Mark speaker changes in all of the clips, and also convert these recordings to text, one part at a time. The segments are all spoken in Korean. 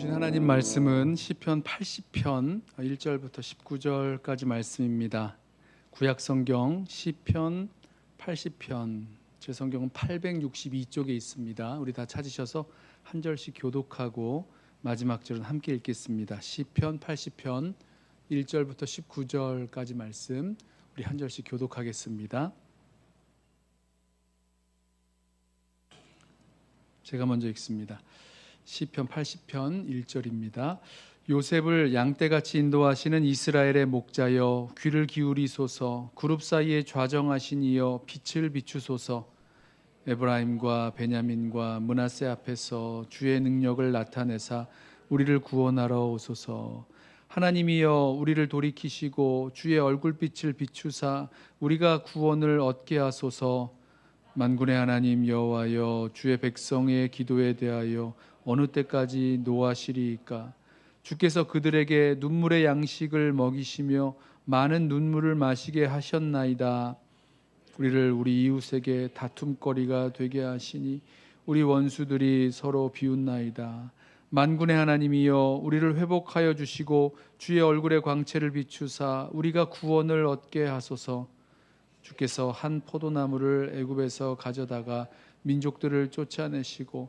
Speaker 1: 주신 하나님 말씀은 시편 80편 1절부터 19절까지 말씀입니다. 구약 성경 시편 80편 제 성경은 862쪽에 있습니다. 우리 다 찾으셔서 한 절씩 교독하고 마지막 절은 함께 읽겠습니다. 시편 80편 1절부터 19절까지 말씀 우리 한 절씩 교독하겠습니다. 제가 먼저 읽습니다. 시편 80편 1절입니다. 요셉을 양떼같이 인도하시는 이스라엘의 목자여 귀를 기울이소서 그룹 사이에 좌정하신 이여 빛을 비추소서. 에브라임과 베냐민과 문하세 앞에서 주의 능력을 나타내사 우리를 구원하러 오소서. 하나님이여 우리를 돌이키시고 주의 얼굴빛을 비추사 우리가 구원을 얻게 하소서. 만군의 하나님 여호와여 주의 백성의 기도에 대하여 어느 때까지 노하시리이까? 주께서 그들에게 눈물의 양식을 먹이시며 많은 눈물을 마시게 하셨나이다. 우리를 우리 이웃에게 다툼거리가 되게 하시니 우리 원수들이 서로 비웃나이다. 만군의 하나님이여 우리를 회복하여 주시고 주의 얼굴의 광채를 비추사 우리가 구원을 얻게 하소서. 주께서 한 포도나무를 애굽에서 가져다가 민족들을 쫓아내시고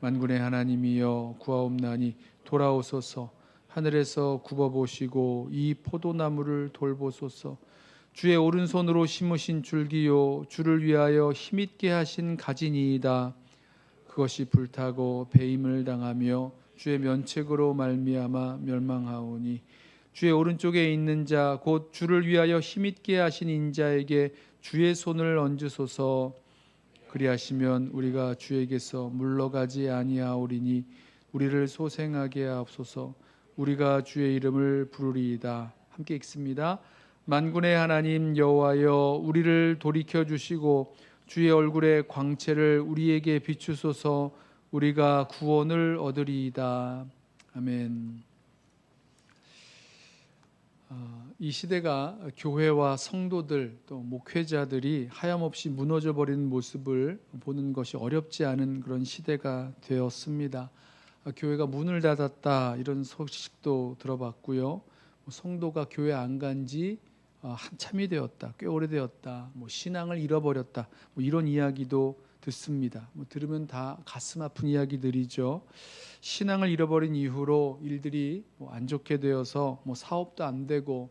Speaker 1: 만군의 하나님이여 구하옵나니 돌아오소서. 하늘에서 굽어보시고 이 포도나무를 돌보소서. 주의 오른손으로 심으신 줄기요 주를 위하여 힘있게 하신 가지니이다. 그것이 불타고 배임을 당하며 주의 면책으로 말미암아 멸망하오니 주의 오른쪽에 있는 자 곧 주를 위하여 힘있게 하신 인자에게 주의 손을 얹으소서 그리하시면 우리가 주에게서 물러가지 아니하오리니 우리를 소생하게 하옵소서. 우리가 주의 이름을 부르리이다. 함께 읽습니다. 만군의 하나님 여호와여 우리를 돌이켜 주시고 주의 얼굴의 광채를 우리에게 비추소서. 우리가 구원을 얻으리이다. 아멘. 어, 이 시대가 교회와 성도들 또 목회자들이 하염없이 무너져 버리는 모습을 보는 것이 어렵지 않은 그런 시대가 되었습니다. 어, 교회가 문을 닫았다 이런 소식도 들어봤고요. 뭐 성도가 교회 안 간지 어, 한참이 되었다, 꽤 오래되었다, 뭐 신앙을 잃어버렸다, 뭐 이런 이야기도 듣습니다. 뭐 들으면 다 가슴 아픈 이야기들이죠. 신앙을 잃어버린 이후로 일들이 뭐 안 좋게 되어서 뭐 사업도 안 되고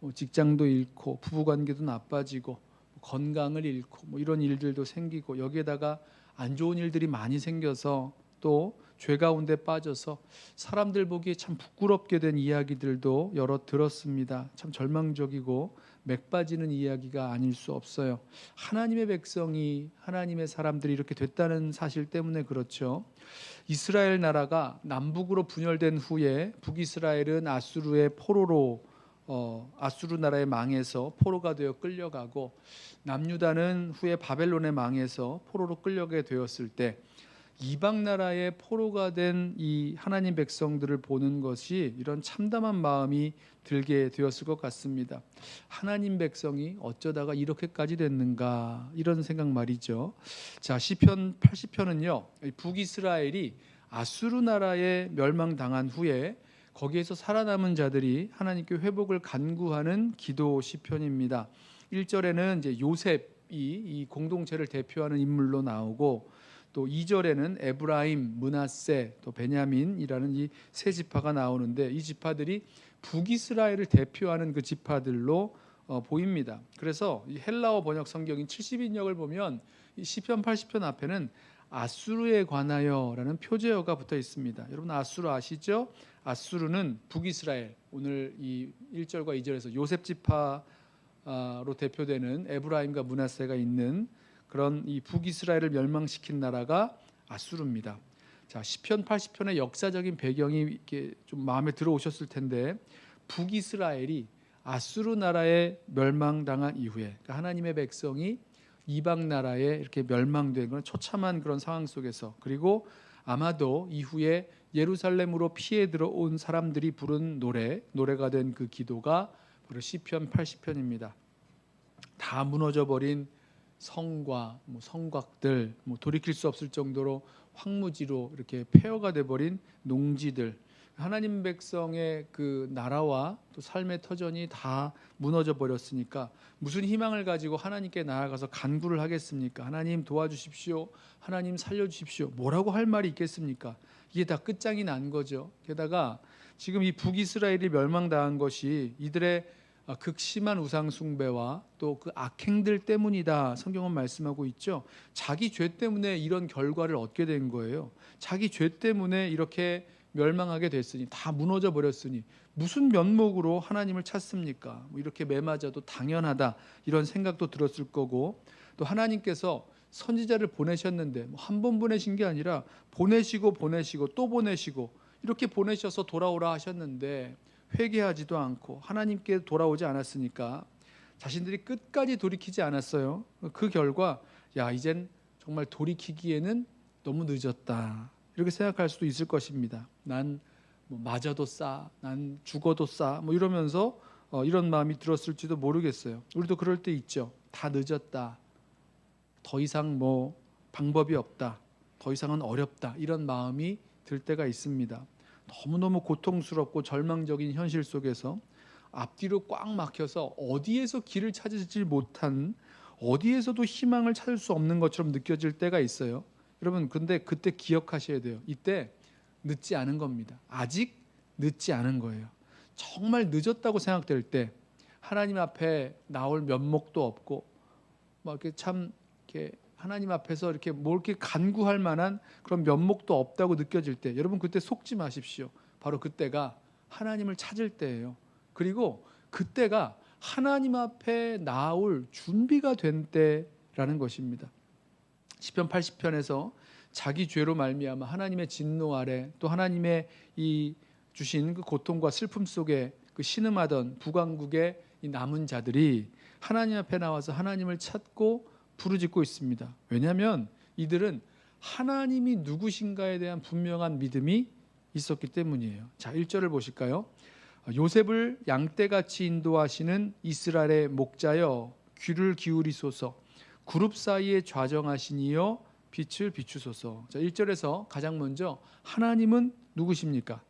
Speaker 1: 뭐 직장도 잃고 부부 관계도 나빠지고 뭐 건강을 잃고 뭐 이런 일들도 생기고 여기에다가 안 좋은 일들이 많이 생겨서 또 죄 가운데 빠져서 사람들 보기에 참 부끄럽게 된 이야기들도 여러 들었습니다. 참 절망적이고 맥 빠지는 이야기가 아닐 수 없어요. 하나님의 백성이 하나님의 사람들이 이렇게 됐다는 사실 때문에 그렇죠. 이스라엘 나라가 남북으로 분열된 후에 북이스라엘은 아수르의 포로로 어, 아수르 나라의 망해서 포로가 되어 끌려가고 남유다는 후에 바벨론의 망해서 포로로 끌려게 되었을 때 이방 나라의 포로가 된 이 하나님 백성들을 보는 것이 이런 참담한 마음이 들게 되었을 것 같습니다. 하나님 백성이 어쩌다가 이렇게까지 됐는가 이런 생각 말이죠. 자 시편 80편은요 북이스라엘이 아수르 나라에 멸망당한 후에 거기에서 살아남은 자들이 하나님께 회복을 간구하는 기도 시편입니다. 1절에는 이제 요셉이 이 공동체를 대표하는 인물로 나오고 또 2절에는 에브라임, 문하세, 또 베냐민이라는 이 세 지파가 나오는데 이 지파들이 북이스라엘을 대표하는 그 지파들로 어, 보입니다. 그래서 이 헬라어 번역 성경인 70인역을 보면 이 시편 80편 앞에는 아수르에 관하여라는 표제어가 붙어 있습니다. 여러분 아수르 아시죠? 아수르는 북이스라엘 오늘 이 1절과 2절에서 요셉 지파로 대표되는 에브라임과 문하세가 있는 그런 이 북이스라엘을 멸망시킨 나라가 아수르입니다. 자, 시편 80편의 역사적인 배경이 이렇게 좀 마음에 들어오셨을 텐데 북이스라엘이 아수르 나라에 멸망당한 이후에 그러니까 하나님의 백성이 이방 나라에 이렇게 멸망된 그런 처참한 그런 상황 속에서 그리고 아마도 이후에 예루살렘으로 피해 들어온 사람들이 부른 노래 노래가 된 그 기도가 바로 시편 80편입니다. 다 무너져 버린 성과 뭐 성곽들 뭐 돌이킬 수 없을 정도로 황무지로 이렇게 폐허가 돼 버린 농지들 하나님 백성의 그 나라와 또 삶의 터전이 다 무너져 버렸으니까 무슨 희망을 가지고 하나님께 나아가서 간구를 하겠습니까? 하나님 도와주십시오. 하나님 살려주십시오. 뭐라고 할 말이 있겠습니까? 이게 다 끝장이 난 거죠. 게다가 지금 이 북이스라엘이 멸망당한 것이 이들의 극심한 우상 숭배와 또 그 악행들 때문이다. 성경은 말씀하고 있죠. 자기 죄 때문에 이런 결과를 얻게 된 거예요. 자기 죄 때문에 이렇게 멸망하게 됐으니 다 무너져 버렸으니 무슨 면목으로 하나님을 찾습니까? 뭐 이렇게 매맞아도 당연하다 이런 생각도 들었을 거고 또 하나님께서 선지자를 보내셨는데 뭐 한 번 보내신 게 아니라 보내시고 보내시고 또 보내시고 이렇게 보내셔서 돌아오라 하셨는데 회개하지도 않고 하나님께 돌아오지 않았으니까 자신들이 끝까지 돌이키지 않았어요. 그 결과 야 이젠 정말 돌이키기에는 너무 늦었다. 이렇게 생각할 수도 있을 것입니다. 난 뭐 맞아도 싸, 난 죽어도 싸, 뭐 이러면서 어, 이런 마음이 들었을지도 모르겠어요. 우리도 그럴 때 있죠. 다 늦었다. 더 이상 뭐 방법이 없다. 더 이상은 어렵다. 이런 마음이 들 때가 있습니다. 너무너무 고통스럽고 절망적인 현실 속에서 앞뒤로 꽉 막혀서 어디에서 길을 찾지 못한 어디에서도 희망을 찾을 수 없는 것처럼 느껴질 때가 있어요. 여러분 근데 그때 기억하셔야 돼요. 이때 늦지 않은 겁니다. 아직 늦지 않은 거예요. 정말 늦었다고 생각될 때 하나님 앞에 나올 면목도 없고 뭐 이렇게 참 이렇게 하나님 앞에서 이렇게 뭘 이렇게 간구할 만한 그런 면목도 없다고 느껴질 때 여러분 그때 속지 마십시오. 바로 그때가 하나님을 찾을 때예요. 그리고 그때가 하나님 앞에 나올 준비가 된 때라는 것입니다. 시편 80편에서 자기 죄로 말미암아 하나님의 진노 아래 또 하나님의 이 주신 그 고통과 슬픔 속에 그 신음하던 북왕국의 이 남은 자들이 하나님 앞에 나와서 하나님을 찾고 부르짖고 있습니다. 왜냐하면 이들은 하나님이 누구신가에 대한 분명한 믿음이 있었기 때문이에요. 자, 1절을 보실까요? 요셉을 양떼같이 인도하시는 이스라엘의 목자여 귀를 기울이소서 그룹 사이에 좌정하시니여 빛을 비추소서. 자, 1절에서 가장 먼저 하나님은 누구십니까?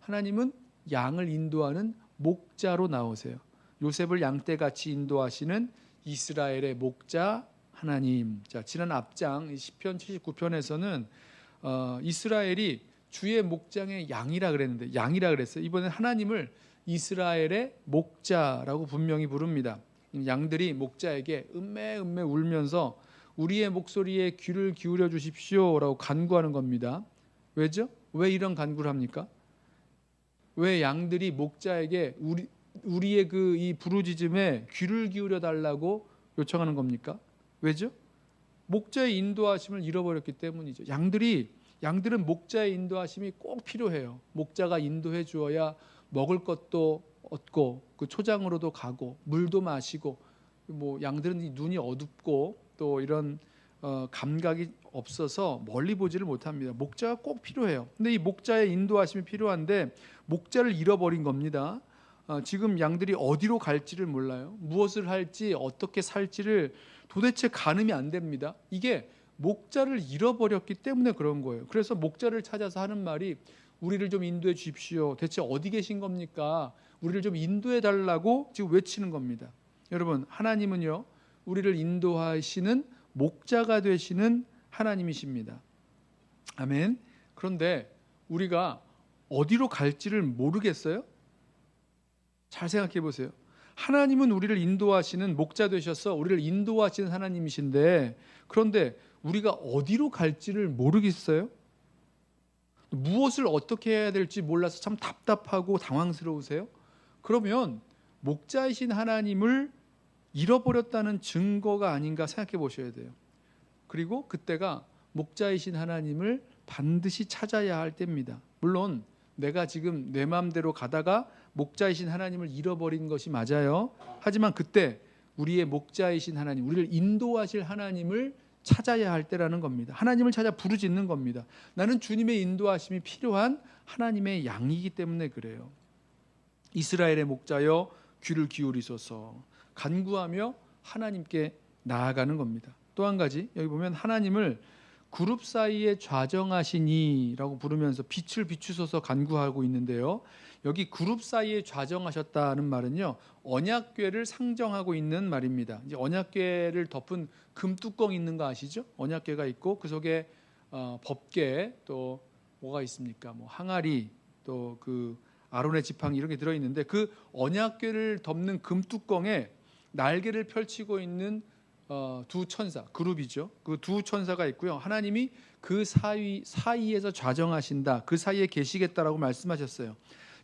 Speaker 1: 하나님은 양을 인도하는 목자로 나오세요. 요셉을 양떼같이 인도하시는 이스라엘의 목자 하나님. 자, 지난 앞장 시편 79편에서는 어, 이스라엘이 주의 목장의 양이라 그랬는데 양이라 그랬어요. 이번엔 하나님을 이스라엘의 목자라고 분명히 부릅니다. 양들이 목자에게 음매 음매 울면서 우리의 목소리에 귀를 기울여 주십시오라고 간구하는 겁니다. 왜죠? 왜 이런 간구를 합니까? 왜 양들이 목자에게 우리 우리의 그 이 부르짖음에 귀를 기울여 달라고 요청하는 겁니까? 왜죠? 목자의 인도하심을 잃어버렸기 때문이죠. 양들이 양들은 목자의 인도하심이 꼭 필요해요. 목자가 인도해 주어야 먹을 것도 얻고 그 초장으로도 가고 물도 마시고 뭐 양들은 눈이 어둡고 또 이런 어, 감각이 없어서 멀리 보지를 못합니다. 목자가 꼭 필요해요. 근데 이 목자의 인도하심이 필요한데 목자를 잃어버린 겁니다. 어, 지금 양들이 어디로 갈지를 몰라요. 무엇을 할지 어떻게 살지를 도대체 가늠이 안 됩니다. 이게 목자를 잃어버렸기 때문에 그런 거예요. 그래서 목자를 찾아서 하는 말이 우리를 좀 인도해 주십시오. 대체 어디 계신 겁니까? 우리를 좀 인도해 달라고 지금 외치는 겁니다. 여러분, 하나님은요, 우리를 인도하시는 목자가 되시는 하나님이십니다. 아멘. 그런데 우리가 어디로 갈지를 모르겠어요? 잘 생각해 보세요. 하나님은 우리를 인도하시는 목자 되셔서 우리를 인도하시는 하나님이신데 그런데 우리가 어디로 갈지를 모르겠어요? 무엇을 어떻게 해야 될지 몰라서 참 답답하고 당황스러우세요? 그러면 목자이신 하나님을 잃어버렸다는 증거가 아닌가 생각해 보셔야 돼요. 그리고 그때가 목자이신 하나님을 반드시 찾아야 할 때입니다. 물론 내가 지금 내 마음대로 가다가 목자이신 하나님을 잃어버린 것이 맞아요. 하지만 그때 우리의 목자이신 하나님, 우리를 인도하실 하나님을 찾아야 할 때라는 겁니다. 하나님을 찾아 부르짖는 겁니다. 나는 주님의 인도하심이 필요한 하나님의 양이기 때문에 그래요. 이스라엘의 목자여 귀를 기울이소서 간구하며 하나님께 나아가는 겁니다. 또 한 가지 여기 보면 하나님을 그룹 사이에 좌정하시니라고 부르면서 빛을 비추소서 간구하고 있는데요. 여기 그룹 사이에 좌정하셨다는 말은요 언약궤를 상정하고 있는 말입니다. 이제 언약궤를 덮은 금 뚜껑 있는 거 아시죠? 언약궤가 있고 그 속에 어, 법궤 또 뭐가 있습니까? 뭐 항아리 또 그 아론의 지팡이 이런 게 들어 있는데 그 언약궤를 덮는 금 뚜껑에 날개를 펼치고 있는 어, 두 천사 그룹이죠. 그 두 천사가 있고요. 하나님이 그 사이 사이에서 좌정하신다. 그 사이에 계시겠다라고 말씀하셨어요.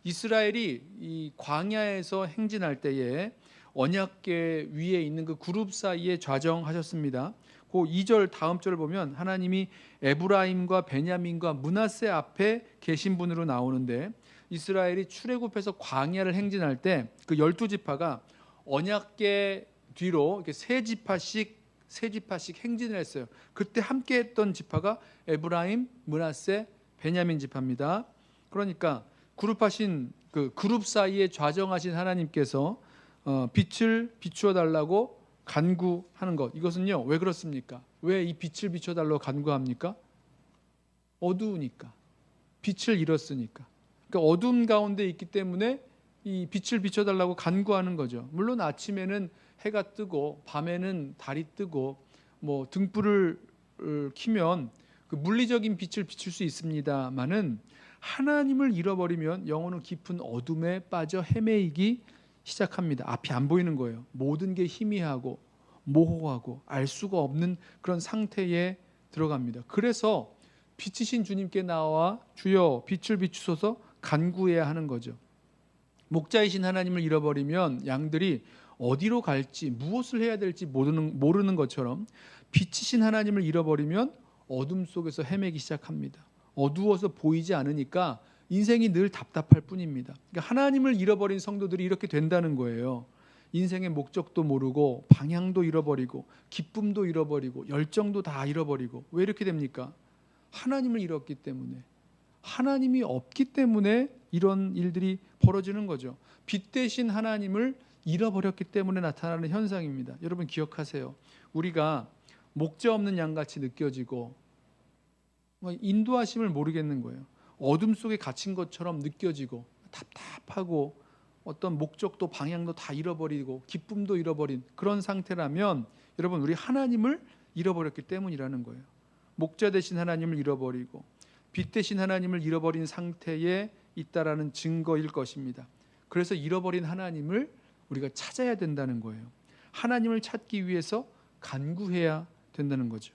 Speaker 1: 이스라엘이 이 광야에서 행진할 때에 언약계 위에 있는 그 그룹 사이에 좌정하셨습니다. 그 2절 다음 절을 보면 하나님이 에브라임과 베냐민과 문하세 앞에 계신 분으로 나오는데 이스라엘이 출애굽해서 광야를 행진할 때 그 열두 지파가 언약계 뒤로 이렇게 세 지파씩 세 지파씩 행진을 했어요. 그때 함께했던 지파가 에브라임, 문하세, 베냐민 지파입니다. 그러니까 그룹하신 그 그룹 사이에 좌정하신 하나님께서 어, 빛을 비추어 달라고 간구하는 것 이것은요 왜 그렇습니까? 왜 이 빛을 비춰 달라고 간구합니까? 어두우니까 빛을 잃었으니까 그러니까 어둠 가운데 있기 때문에 이 빛을 비춰 달라고 간구하는 거죠. 물론 아침에는 해가 뜨고 밤에는 달이 뜨고 뭐 등불을 키면 그 물리적인 빛을 비출 수 있습니다만은 하나님을 잃어버리면 영혼은 깊은 어둠에 빠져 헤매이기 시작합니다. 앞이 안 보이는 거예요. 모든 게 희미하고 모호하고 알 수가 없는 그런 상태에 들어갑니다. 그래서 빛이신 주님께 나와 주여 빛을 비추소서 간구해야 하는 거죠. 목자이신 하나님을 잃어버리면 양들이 어디로 갈지 무엇을 해야 될지 모르는, 모르는 것처럼 빛이신 하나님을 잃어버리면 어둠 속에서 헤매기 시작합니다. 어두워서 보이지 않으니까 인생이 늘 답답할 뿐입니다. 그러니까 하나님을 잃어버린 성도들이 이렇게 된다는 거예요. 인생의 목적도 모르고 방향도 잃어버리고 기쁨도 잃어버리고 열정도 다 잃어버리고 왜 이렇게 됩니까? 하나님을 잃었기 때문에 하나님이 없기 때문에 이런 일들이 벌어지는 거죠. 빛 대신 하나님을 잃어버렸기 때문에 나타나는 현상입니다. 여러분 기억하세요. 우리가 목자 없는 양같이 느껴지고 뭐 인도하심을 모르겠는 거예요. 어둠 속에 갇힌 것처럼 느껴지고 답답하고 어떤 목적도 방향도 다 잃어버리고 기쁨도 잃어버린 그런 상태라면 여러분 우리 하나님을 잃어버렸기 때문이라는 거예요. 목자 대신 하나님을 잃어버리고 빛 대신 하나님을 잃어버린 상태에 있다라는 증거일 것입니다. 그래서 잃어버린 하나님을 우리가 찾아야 된다는 거예요. 하나님을 찾기 위해서 간구해야 된다는 거죠.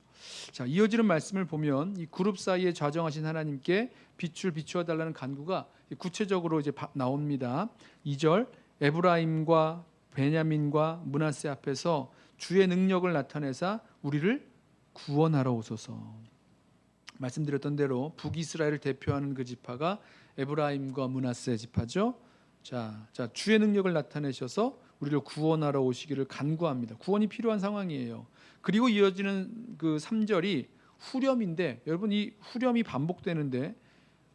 Speaker 1: 자, 이어지는 말씀을 보면 이 그룹 사이에 좌정하신 하나님께 빛을 비추어 달라는 간구가 구체적으로 이제 나옵니다. 2절 에브라임과 베냐민과 문하세 앞에서 주의 능력을 나타내사 우리를 구원하러 오소서. 말씀드렸던 대로 북이스라엘을 대표하는 그 지파가 에브라임과 문하세 지파죠. 자, 자 주의 능력을 나타내셔서 우리를 구원하러 오시기를 간구합니다. 구원이 필요한 상황이에요. 그리고 이어지는 그 3절이 후렴인데 여러분 이 후렴이 반복되는데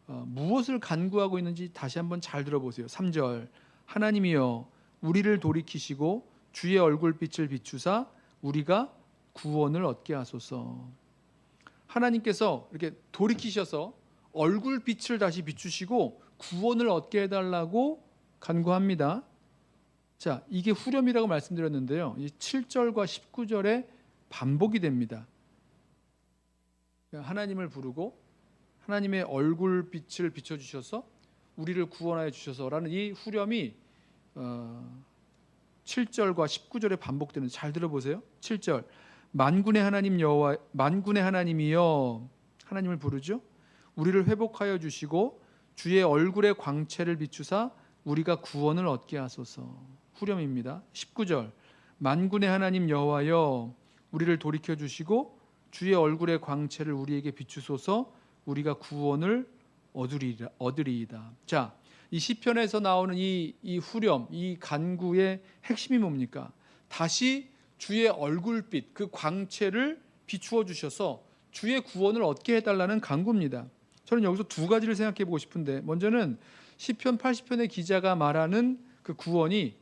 Speaker 1: 어, 무엇을 간구하고 있는지 다시 한번 잘 들어보세요. 3절 하나님이여 우리를 돌이키시고 주의 얼굴빛을 비추사 우리가 구원을 얻게 하소서. 하나님께서 이렇게 돌이키셔서 얼굴빛을 다시 비추시고 구원을 얻게 해달라고 간구합니다. 자, 이게 후렴이라고 말씀드렸는데요. 이 7절과 19절에 반복이 됩니다. 하나님을 부르고 하나님의 얼굴빛을 비춰 주셔서 우리를 구원하여 주셔서라는 이 후렴이 어, 7절과 19절에 반복되는 잘 들어보세요. 7절 만군의 하나님 여호와 만군의 하나님이여 하나님을 부르죠. 우리를 회복하여 주시고 주의 얼굴의 광채를 비추사 우리가 구원을 얻게 하소서. 후렴입니다. 19절. 만군의 하나님 여호와여 우리를 돌이켜 주시고 주의 얼굴의 광채를 우리에게 비추소서 우리가 구원을 얻으리라, 얻으리이다. 자, 이 시편에서 나오는 이, 이 후렴, 이 간구의 핵심이 뭡니까? 다시 주의 얼굴빛, 그 광채를 비추어 주셔서 주의 구원을 얻게 해달라는 간구입니다. 저는 여기서 두 가지를 생각해 보고 싶은데, 먼저는 시편 80편의 기자가 말하는 그 구원이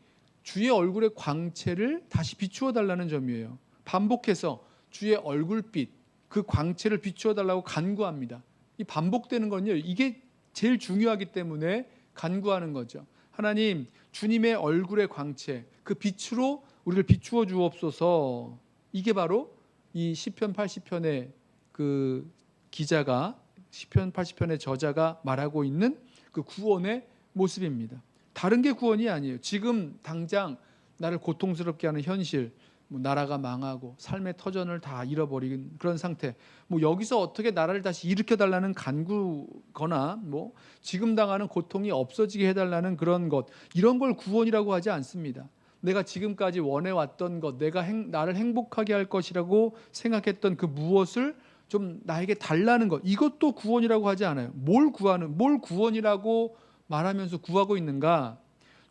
Speaker 1: 주의 얼굴의 광채를 다시 비추어 달라는 점이에요. 반복해서 주의 얼굴빛, 그 광채를 비추어 달라고 간구합니다. 이 반복되는 건요. 이게 제일 중요하기 때문에 간구하는 거죠. 하나님, 주님의 얼굴의 광채, 그 빛으로 우리를 비추어 주옵소서. 이게 바로 이 시편 80편의 그 기자가 시편 80편의 저자가 말하고 있는 그 구원의 모습입니다. 다른 게 구원이 아니에요. 지금 당장 나를 고통스럽게 하는 현실, 뭐 나라가 망하고 삶의 터전을 다 잃어버린 그런 상태. 뭐 여기서 어떻게 나라를 다시 일으켜 달라는 간구거나 뭐 지금 당하는 고통이 없어지게 해 달라는 그런 것 이런 걸 구원이라고 하지 않습니다. 내가 지금까지 원해 왔던 것, 내가 행, 나를 행복하게 할 것이라고 생각했던 그 무엇을 좀 나에게 달라는 것 이것도 구원이라고 하지 않아요. 뭘 구하는 뭘 구원이라고 말하면서 구하고 있는가?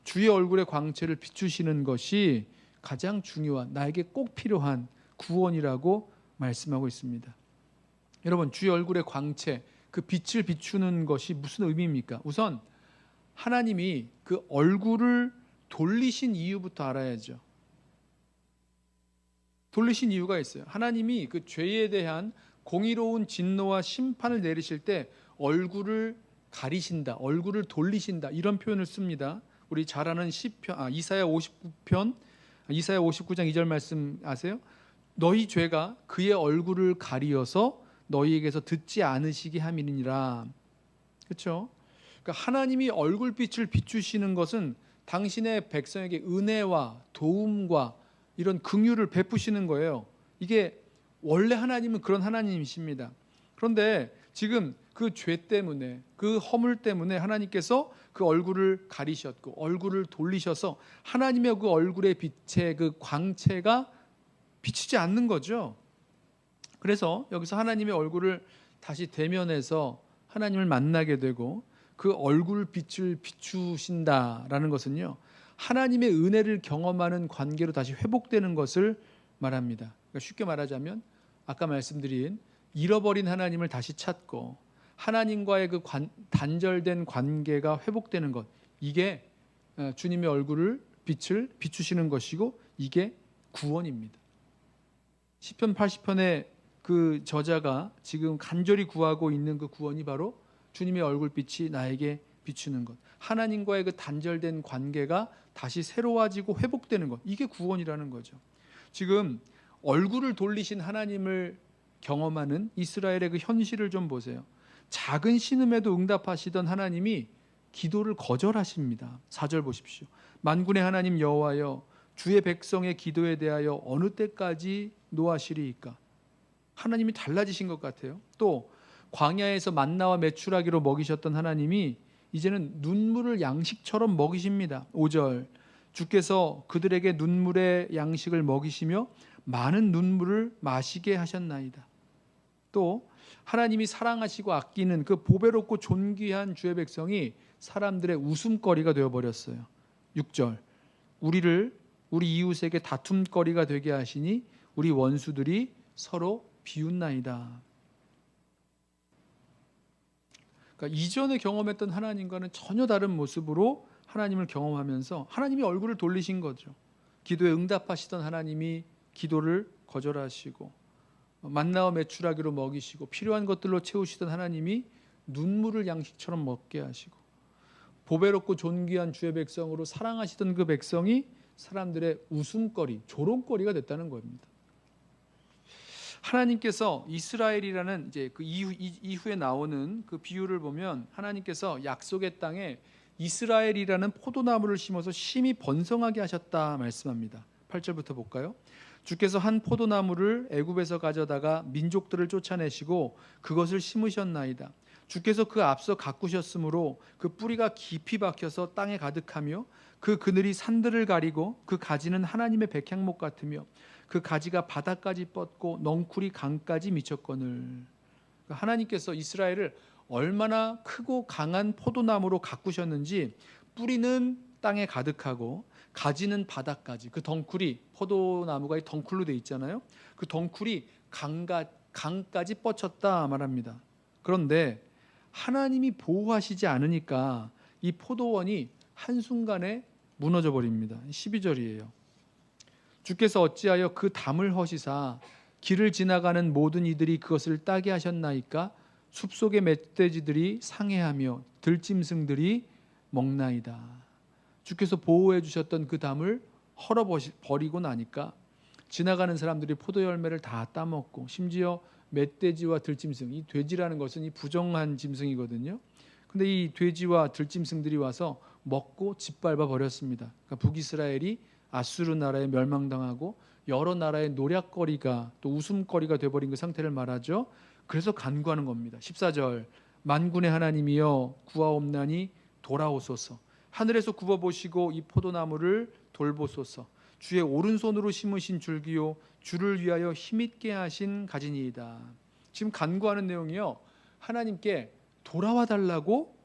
Speaker 1: 주의 얼굴의 광채를 비추시는 것이 가장 중요한 나에게 꼭 필요한 구원이라고 말씀하고 있습니다. 여러분 주의 얼굴의 광채 그 빛을 비추는 것이 무슨 의미입니까? 우선 하나님이 그 얼굴을 돌리신 이유부터 알아야죠. 돌리신 이유가 있어요. 하나님이 그 죄에 대한 공의로운 진노와 심판을 내리실 때 얼굴을 가리신다, 얼굴을 돌리신다 이런 표현을 씁니다. 우리 잘 아는 시편, 아, 이사야 59편, 이사야 59장 2절 말씀 아세요? 너희 죄가 그의 얼굴을 가리어서 너희에게서 듣지 않으시게 함이니라. 그렇죠? 그러니까 하나님이 얼굴빛을 비추시는 것은 당신의 백성에게 은혜와 도움과 이런 긍휼을 베푸시는 거예요. 이게 원래 하나님은 그런 하나님이십니다. 그런데 지금 그 죄 때문에 그 허물 때문에 하나님께서 그 얼굴을 가리셨고 얼굴을 돌리셔서 하나님의 그 얼굴의 빛의 그 광채가 비치지 않는 거죠. 그래서 여기서 하나님의 얼굴을 다시 대면해서 하나님을 만나게 되고 그 얼굴 빛을 비추신다라는 것은요. 하나님의 은혜를 경험하는 관계로 다시 회복되는 것을 말합니다. 그러니까 쉽게 말하자면 아까 말씀드린 잃어버린 하나님을 다시 찾고 하나님과의 그 관, 단절된 관계가 회복되는 것 이게 어, 주님의 얼굴을 빛을 비추시는 것이고 이게 구원입니다. 시편 80편의 그 저자가 지금 간절히 구하고 있는 그 구원이 바로 주님의 얼굴빛이 나에게 비추는 것. 하나님과의 그 단절된 관계가 다시 새로워지고 회복되는 것. 이게 구원이라는 거죠. 지금 얼굴을 돌리신 하나님을 경험하는 이스라엘의 그 현실을 좀 보세요. 작은 신음에도 응답하시던 하나님이 기도를 거절하십니다. 4절 보십시오. 만군의 하나님 여호와여 주의 백성의 기도에 대하여 어느 때까지 노하시리이까? 하나님이 달라지신 것 같아요. 또 광야에서 만나와 메추라기로 먹이셨던 하나님이 이제는 눈물을 양식처럼 먹이십니다. 5절 주께서 그들에게 눈물의 양식을 먹이시며 많은 눈물을 마시게 하셨나이다. 또 하나님이 사랑하시고 아끼는 그 보배롭고 존귀한 주의 백성이 사람들의 웃음거리가 되어 버렸어요. 6절. 우리를 우리 이웃에게 다툼거리가 되게 하시니 우리 원수들이 서로 비웃나이다. 그러니까 이전에 경험했던 하나님과는 전혀 다른 모습으로 하나님을 경험하면서 하나님이 얼굴을 돌리신 거죠. 기도에 응답하시던 하나님이 기도를 거절하시고 만나와 매출하기로 먹이시고 필요한 것들로 채우시던 하나님이 눈물을 양식처럼 먹게 하시고 보배롭고 존귀한 주의 백성으로 사랑하시던 그 백성이 사람들의 웃음거리, 조롱거리가 됐다는 겁니다. 하나님께서 이스라엘이라는 이제 그 이후, 이후에 나오는 그 비유를 보면 하나님께서 약속의 땅에 이스라엘이라는 포도나무를 심어서 심히 번성하게 하셨다 말씀합니다. 8절부터 볼까요? 주께서 한 포도나무를 애굽에서 가져다가 민족들을 쫓아내시고 그것을 심으셨나이다. 주께서 그 앞서 가꾸셨으므로 그 뿌리가 깊이 박혀서 땅에 가득하며 그 그늘이 산들을 가리고 그 가지는 하나님의 백향목 같으며 그 가지가 바다까지 뻗고 넝쿨이 강까지 미쳤거늘. 하나님께서 이스라엘을 얼마나 크고 강한 포도나무로 가꾸셨는지 뿌리는 땅에 가득하고 가지는 바닥까지 그 덩쿨이 포도나무가 이 덩쿨로 돼 있잖아요. 그 덩쿨이 강가 강까지 뻗쳤다 말합니다. 그런데 하나님이 보호하시지 않으니까 이 포도원이 한순간에 무너져 버립니다. 12절이에요. 주께서 어찌하여 그 담을 허시사 길을 지나가는 모든 이들이 그것을 따게 하셨나이까 숲속의 멧돼지들이 상해하며 들짐승들이 먹나이다. 주께서 보호해 주셨던 그 담을 헐어 버리고 나니까 지나가는 사람들이 포도 열매를 다 따먹고 심지어 멧돼지와 들짐승 이 돼지라는 것은 이 부정한 짐승이거든요. 근데 이 돼지와 들짐승들이 와서 먹고 짓밟아 버렸습니다. 그러니까 북이스라엘이 아수르 나라에 멸망당하고 여러 나라의 노략거리가 또 웃음거리가 돼버린 그 상태를 말하죠. 그래서 간구하는 겁니다. 14절 만군의 하나님이여 구하옵나니 돌아오소서 하늘에서 굽어 보시고 이 포도나무를 돌보소서 주의 오른손으로 심으신 줄기요 주를 위하여 힘있게 하신 가지니이다. 지금 간구하는 내용이요. 하나님께 돌아와 달라고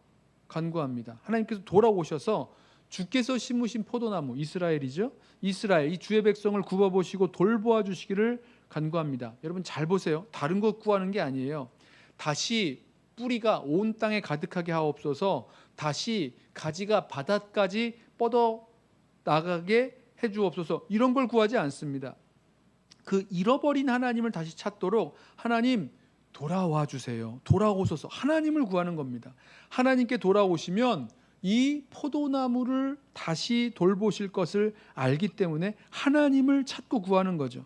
Speaker 1: 간구합니다. 하나님께서 돌아오셔서 주께서 심으신 포도나무 이스라엘이죠. 이스라엘 이 주의 백성을 굽어 보시고 돌보아 주시기를 간구합니다. 여러분 잘 보세요. 다른 것 구하는 게 아니에요. 다시 뿌리가 온 땅에 가득하게 하옵소서. 다시 가지가 바닥까지 뻗어 나가게 해 주옵소서. 이런 걸 구하지 않습니다. 그 잃어버린 하나님을 다시 찾도록 하나님 돌아와 주세요. 돌아오소서. 하나님을 구하는 겁니다. 하나님께 돌아오시면 이 포도나무를 다시 돌보실 것을 알기 때문에 하나님을 찾고 구하는 거죠.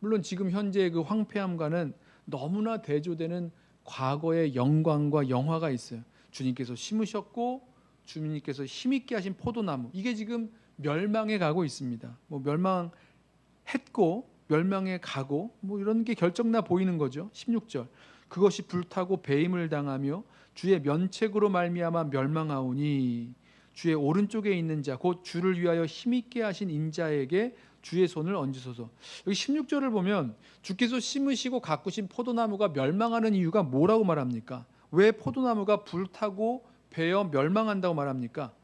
Speaker 1: 물론 지금 현재의 그 황폐함과는 너무나 대조되는 과거의 영광과 영화가 있어요. 주님께서 심으셨고 주님께서 힘있게 하신 포도나무 이게 지금 멸망해 가고 있습니다. 뭐 멸망했고 멸망해 가고 뭐 이런 게 결정나 보이는 거죠. 16절. 그것이 불타고 배임을 당하며 주의 면책으로 말미암아 멸망하오니 주의 오른쪽에 있는 자 곧 주를 위하여 힘있게 하신 인자에게 주의 손을 얹으소서. 여기 16절을 보면 주께서 심으시고 가꾸신 포도나무가 멸망하는 이유가 뭐라고 말합니까? 왜 포도나무가 불타고 베어 멸망한다고 말합니까?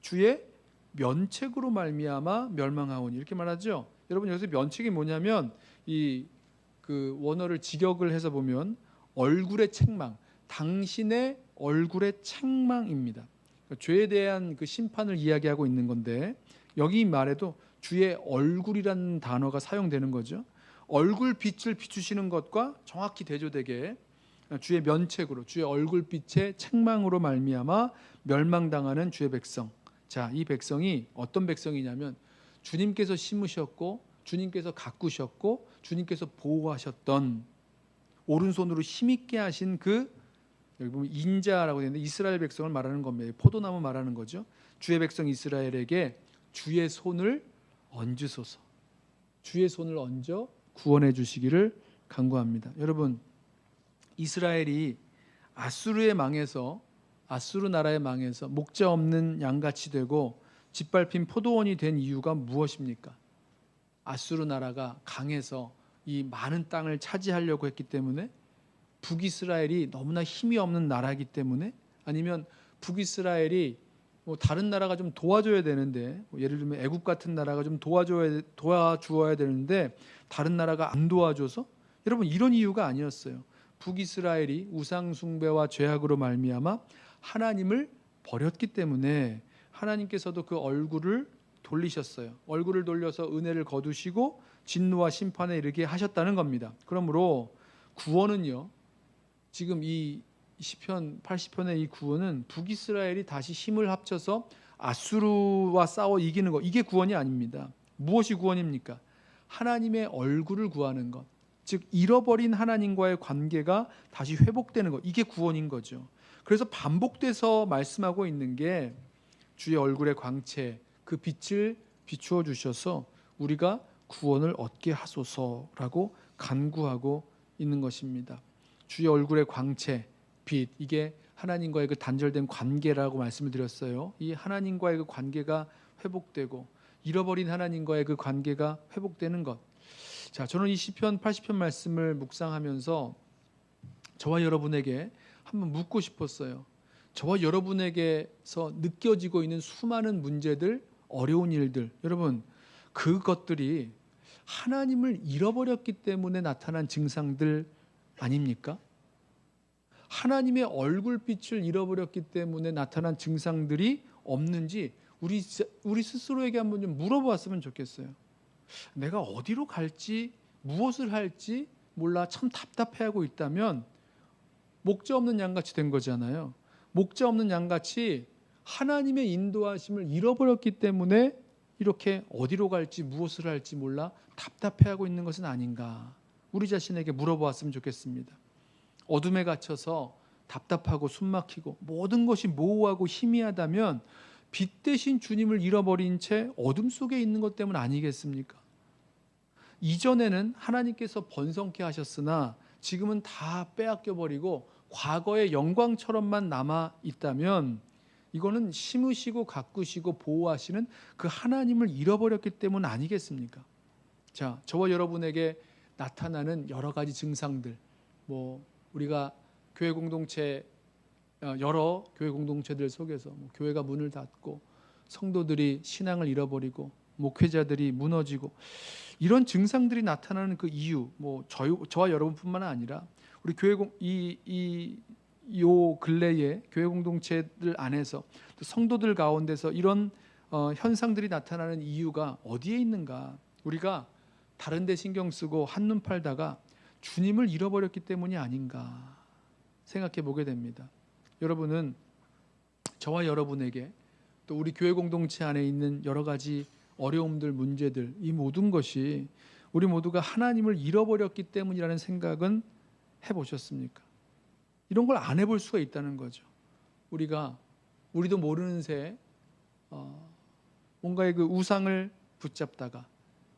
Speaker 1: 주의 면책으로 말미암아 멸망하오니 이렇게 말하죠. 여러분 여기서 면책이 뭐냐면 이 그 원어를 직역을 해서 보면 얼굴의 책망, 당신의 얼굴의 책망입니다. 그러니까 죄에 대한 그 심판을 이야기하고 있는 건데 여기 말에도 주의 얼굴이라는 단어가 사용되는 거죠. 얼굴 빛을 비추시는 것과 정확히 대조되게 주의 면책으로 주의 얼굴 빛의 책망으로 말미암아 멸망당하는 주의 백성. 자, 이 백성이 어떤 백성이냐면 주님께서 심으셨고 주님께서 가꾸셨고 주님께서 보호하셨던 오른손으로 힘있게 하신 그 여기 보면 인자라고 되는데 이스라엘 백성을 말하는 겁니다. 포도나무 말하는 거죠. 주의 백성 이스라엘에게 주의 손을 얹으소서. 주의 손을 얹어 구원해 주시기를 간구합니다. 여러분 이스라엘이 아수르에 망해서 아수르 나라에 망해서 목자 없는 양같이 되고 짓밟힌 포도원이 된 이유가 무엇입니까? 아수르 나라가 강해서 이 많은 땅을 차지하려고 했기 때문에 북이스라엘이 너무나 힘이 없는 나라이기 때문에 아니면 북이스라엘이 뭐 다른 나라가 좀 도와줘야 되는데 뭐 예를 들면 애국 같은 나라가 좀 도와줘야 도와주어야 되는데 다른 나라가 안 도와줘서 여러분 이런 이유가 아니었어요. 북이스라엘이 우상 숭배와 죄악으로 말미암아 하나님을 버렸기 때문에 하나님께서도 그 얼굴을 돌리셨어요. 얼굴을 돌려서 은혜를 거두시고 진노와 심판에 이르게 하셨다는 겁니다. 그러므로 구원은요. 지금 이 시편 80편의 이 구원은 북이스라엘이 다시 힘을 합쳐서 아수르와 싸워 이기는 것 이게 구원이 아닙니다. 무엇이 구원입니까? 하나님의 얼굴을 구하는 것. 즉 잃어버린 하나님과의 관계가 다시 회복되는 것. 이게 구원인 거죠. 그래서 반복돼서 말씀하고 있는 게 주의 얼굴의 광채, 그 빛을 비추어 주셔서 우리가 구원을 얻게 하소서라고 간구하고 있는 것입니다. 주의 얼굴의 광채, 빛 이게 하나님과의 그 단절된 관계라고 말씀을 드렸어요. 이 하나님과의 그 관계가 회복되고 잃어버린 하나님과의 그 관계가 회복되는 것. 자, 저는 이 시편 80편 말씀을 묵상하면서 저와 여러분에게 한번 묻고 싶었어요. 저와 여러분에게서 느껴지고 있는 수많은 문제들, 어려운 일들, 여러분 그것들이 하나님을 잃어버렸기 때문에 나타난 증상들 아닙니까? 하나님의 얼굴빛을 잃어버렸기 때문에 나타난 증상들이 없는지 우리 우리 스스로에게 한번 좀 물어보았으면 좋겠어요. 내가 어디로 갈지 무엇을 할지 몰라 참 답답해하고 있다면 목자 없는 양같이 된 거잖아요. 목자 없는 양같이 하나님의 인도하심을 잃어버렸기 때문에 이렇게 어디로 갈지 무엇을 할지 몰라 답답해하고 있는 것은 아닌가. 우리 자신에게 물어보았으면 좋겠습니다. 어둠에 갇혀서 답답하고 숨막히고 모든 것이 모호하고 희미하다면 빛 대신 주님을 잃어버린 채 어둠 속에 있는 것 때문 아니겠습니까? 이전에는 하나님께서 번성케 하셨으나 지금은 다 빼앗겨 버리고 과거의 영광처럼만 남아 있다면 이거는 심으시고 가꾸시고 보호하시는 그 하나님을 잃어버렸기 때문 아니겠습니까? 자, 저와 여러분에게 나타나는 여러 가지 증상들, 뭐 우리가 교회 공동체 어, 여러 교회 공동체들 속에서 뭐 교회가 문을 닫고 성도들이 신앙을 잃어버리고 목회자들이 무너지고 이런 증상들이 나타나는 그 이유, 뭐 저, 저와 여러분뿐만 아니라 우리 교회 공이이요 근래에 교회 공동체들 안에서 또 성도들 가운데서 이런 어, 현상들이 나타나는 이유가 어디에 있는가? 우리가 다른 데 신경 쓰고 한눈 팔다가 주님을 잃어버렸기 때문이 아닌가 생각해 보게 됩니다. 여러분은 저와 여러분에게 또 우리 교회 공동체 안에 있는 여러 가지 어려움들, 문제들 이 모든 것이 우리 모두가 하나님을 잃어버렸기 때문이라는 생각은 해 보셨습니까? 이런 걸 안 해볼 수가 있다는 거죠. 우리가 우리도 모르는 새 어, 뭔가의 그 우상을 붙잡다가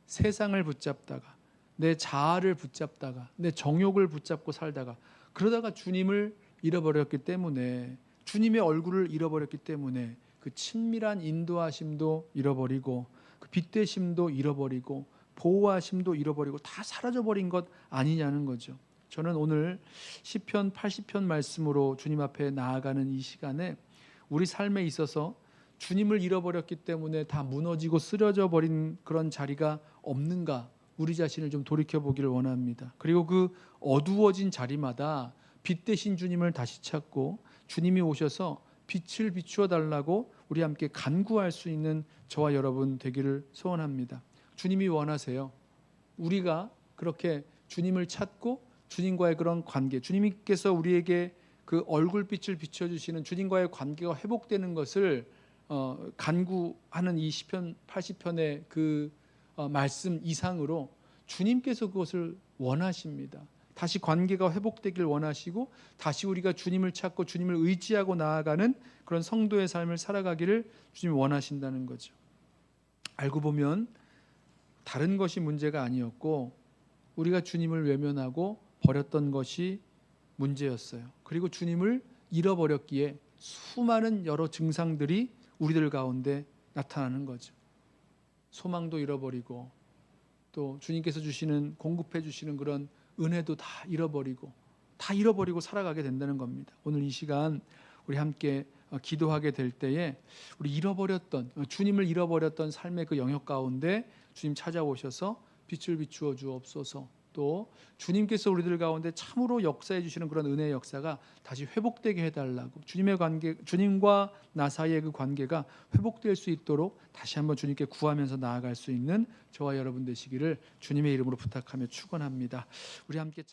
Speaker 1: 세상을 붙잡다가 내 자아를 붙잡다가 내 정욕을 붙잡고 살다가 그러다가 주님을 잃어버렸기 때문에 주님의 얼굴을 잃어버렸기 때문에 그 친밀한 인도하심도 잃어버리고 그 빛대심도 잃어버리고 보호하심도 잃어버리고 다 사라져 버린 것 아니냐는 거죠. 저는 오늘 시편 80편 말씀으로 주님 앞에 나아가는 이 시간에 우리 삶에 있어서 주님을 잃어버렸기 때문에 다 무너지고 쓰러져 버린 그런 자리가 없는가 우리 자신을 좀 돌이켜 보기를 원합니다. 그리고 그 어두워진 자리마다 빛 대신 주님을 다시 찾고 주님이 오셔서 빛을 비추어 달라고 우리 함께 간구할 수 있는 저와 여러분 되기를 소원합니다. 주님이 원하세요. 우리가 그렇게 주님을 찾고 주님과의 그런 관계, 주님께서 우리에게 그 얼굴빛을 비춰주시는 주님과의 관계가 회복되는 것을 어, 간구하는 이 시편 80편의 그 어, 말씀 이상으로 주님께서 그것을 원하십니다. 다시 관계가 회복되길 원하시고 다시 우리가 주님을 찾고 주님을 의지하고 나아가는 그런 성도의 삶을 살아가기를 주님이 원하신다는 거죠. 알고 보면 다른 것이 문제가 아니었고 우리가 주님을 외면하고 버렸던 것이 문제였어요. 그리고 주님을 잃어버렸기에 수많은 여러 증상들이 우리들 가운데 나타나는 거죠. 소망도 잃어버리고 또 주님께서 주시는 공급해 주시는 그런 은혜도 다 잃어버리고 다 잃어버리고 살아가게 된다는 겁니다. 오늘 이 시간 우리 함께 어, 기도하게 될 때에 우리 잃어버렸던 어, 주님을 잃어버렸던 삶의 그 영역 가운데 주님 찾아오셔서 빛을 비추어 주옵소서. 또 주님께서 우리들 가운데 참으로 역사해 주시는 그런 은혜의 역사가 다시 회복되게 해달라고 주님의 관계, 주님과 나 사이의 그 관계가 회복될 수 있도록 다시 한번 주님께 구하면서 나아갈 수 있는 저와 여러분 되시기를 주님의 이름으로 부탁하며 축원합니다. 우리 함께.